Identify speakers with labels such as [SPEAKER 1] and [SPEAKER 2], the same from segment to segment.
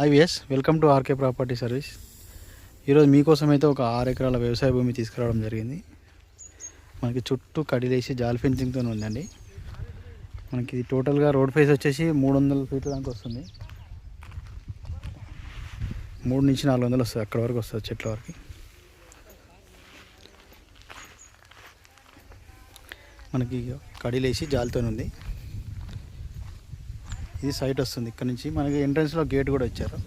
[SPEAKER 1] IVS welcome to RK property service ఈరోజు మీకోసం అయితే ఒక ఆరు ఎకరాల వ్యవసాయ భూమి తీసుకురావడం జరిగింది. మనకి చుట్టూ కడిలేసి జాల్ ఫెన్సింగ్తో ఉందండి. మనకి ఇది టోటల్గా రోడ్ ఫేస్ వచ్చేసి మూడు వందల ఫీట్ల దాకా వస్తుంది. మూడు నుంచి నాలుగు వందలు వస్తుంది. అక్కడ వరకు వస్తుంది చెట్ల వరకు. మనకి కడిలేసి జాలితో ఉంది. ఇది సైట్ వస్తుంది. ఇక్కడ నుంచి మనకి ఎంట్రన్స్లో గేట్ కూడా ఇచ్చారు.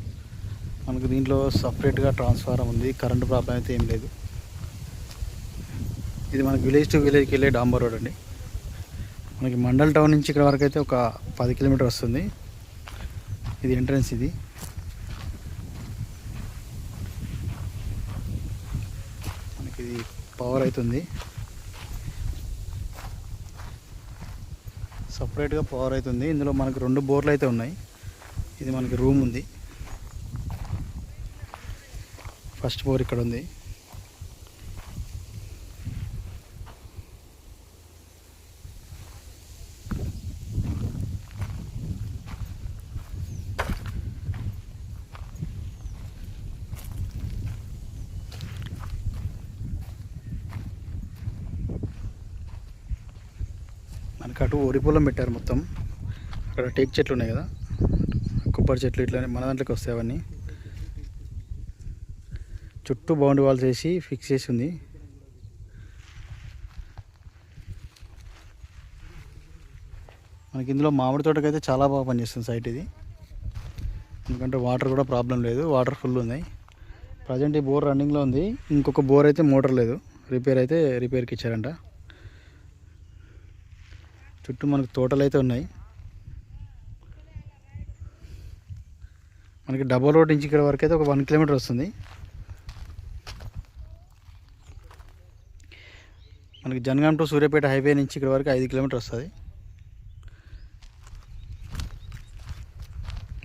[SPEAKER 1] మనకు దీంట్లో సపరేట్గా ట్రాన్స్ఫారం ఉంది. కరెంటు ప్రాబ్లం అయితే ఏం లేదు. ఇది మనకి విలేజ్ టు విలేజ్కి వెళ్ళే డాంబర్ రోడ్ అండి. మనకి మండల్ టౌన్ నుంచి ఇక్కడ వరకు అయితే ఒక పది కిలోమీటర్ వస్తుంది. ఇది ఎంట్రన్స్ ఇది. మనకి ఇది పవర్ అవుతుంది. సపరేట్గా పవర్ అవుతుంది. ఇందులో మనకు రెండు బోర్లు అయితే ఉన్నాయి. ఇది మనకి రూమ్ ఉంది. ఫస్ట్ బోర్ ఇక్కడ ఉంది. అటు వరి పొలం పెట్టారు మొత్తం. అక్కడ టేక్ చెట్లు ఉన్నాయి కదా. కొబ్బరి చెట్లు ఇట్లా మన దాంట్లోకి వస్తాయి అవన్నీ. చుట్టూ బౌండరీ వాల్స్ వేసి ఫిక్స్ చేసి ఉంది. మనకి ఇందులో మామిడి తోటకైతే చాలా బాగా పనిచేస్తుంది సైట్ ఇది. ఎందుకంటే వాటర్ కూడా ప్రాబ్లం లేదు. వాటర్ ఫుల్ ఉన్నాయి. ప్రజెంట్ ఈ బోర్ రన్నింగ్లో ఉంది. ఇంకొక బోర్ అయితే మోటార్ లేదు. రిపేర్ అయితే రిపేర్కి ఇచ్చారంట. చుట్టూ మనకు తోటలు అయితే ఉన్నాయి. మనకి డబల్ రోడ్ నుంచి ఇక్కడ వరకు అయితే ఒక వన్ కిలోమీటర్ వస్తుంది. మనకి జనగాం టు సూర్యాపేట హైవే నుంచి ఇక్కడ వరకు ఐదు కిలోమీటర్ వస్తుంది.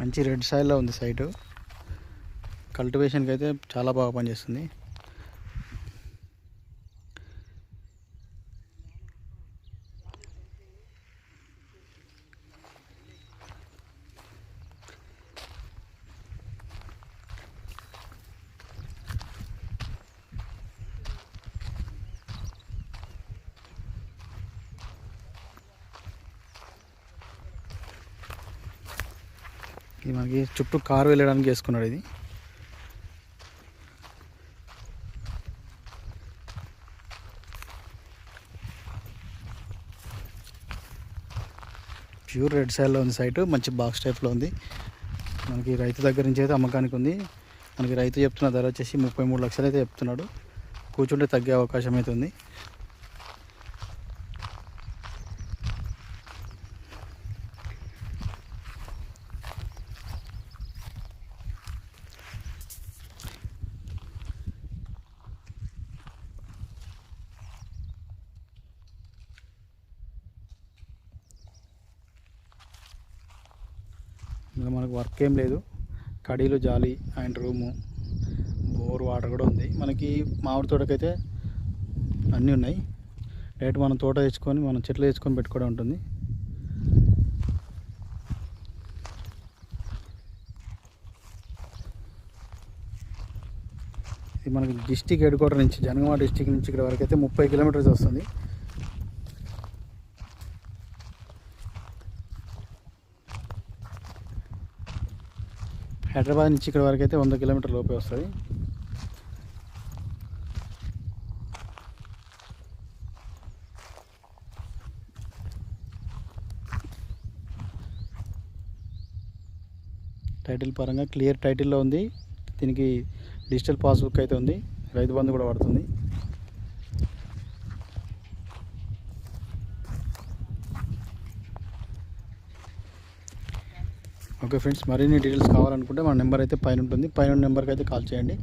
[SPEAKER 1] మంచి రెడ్ సాయిల్లో ఉంది సైటు. కల్టివేషన్కి అయితే చాలా బాగా పనిచేస్తుంది. ఇది మనకి చుట్టూ కారు వెళ్ళడానికి వేసుకున్నాడు ఇది. ప్యూర్ రెడ్ సైడ్లో ఉంది సైట్ మంచి బాక్స్ టైప్లో ఉంది. మనకి రైతు దగ్గర నుంచి అయితే అమ్మకానికి ఉంది. మనకి రైతు చెప్తున్న ధర వచ్చేసి ముప్పై మూడు లక్షలు అయితే చెప్తున్నాడు. కూర్చుంటే తగ్గే అవకాశం అయితే ఉంది. ఇంకా మనకు వర్క్ ఏం లేదు. కడీలు జాలి అండ్ రూము. బోర్ వాటర్ కూడా ఉంది. మనకి మామిడి తోటకైతే అన్నీ ఉన్నాయి. డైరెక్ట్ మనం తోట తెచ్చుకొని మనం చెట్లు తెచ్చుకొని పెట్టుకోవడం ఉంటుంది. ఇది మనకి డిస్టిక్ హెడ్ క్వార్టర్ నుంచి జనగామ డిస్టిక్ నుంచి ఇక్కడ వరకు అయితే ముప్పై కిలోమీటర్స్ వస్తుంది. హైదరాబాద్ నుంచి ఇక్కడ వరకు అయితే వంద కిలోమీటర్ లోపే వస్తుంది. టైటిల్ పరంగా క్లియర్ టైటిల్లో ఉంది. దీనికి డిజిటల్ పాస్బుక్ అయితే ఉంది. రైతు బంధు కూడా పడుతుంది ఓకే ఫ్రెండ్స్ మరిన్ని డీటెయిల్స్ కావాలనుకుంటే మా నెంబర్ అయితే పైన ఉంటుంది. పైన నెంబర్కి అయితే కాల్ చేయండి.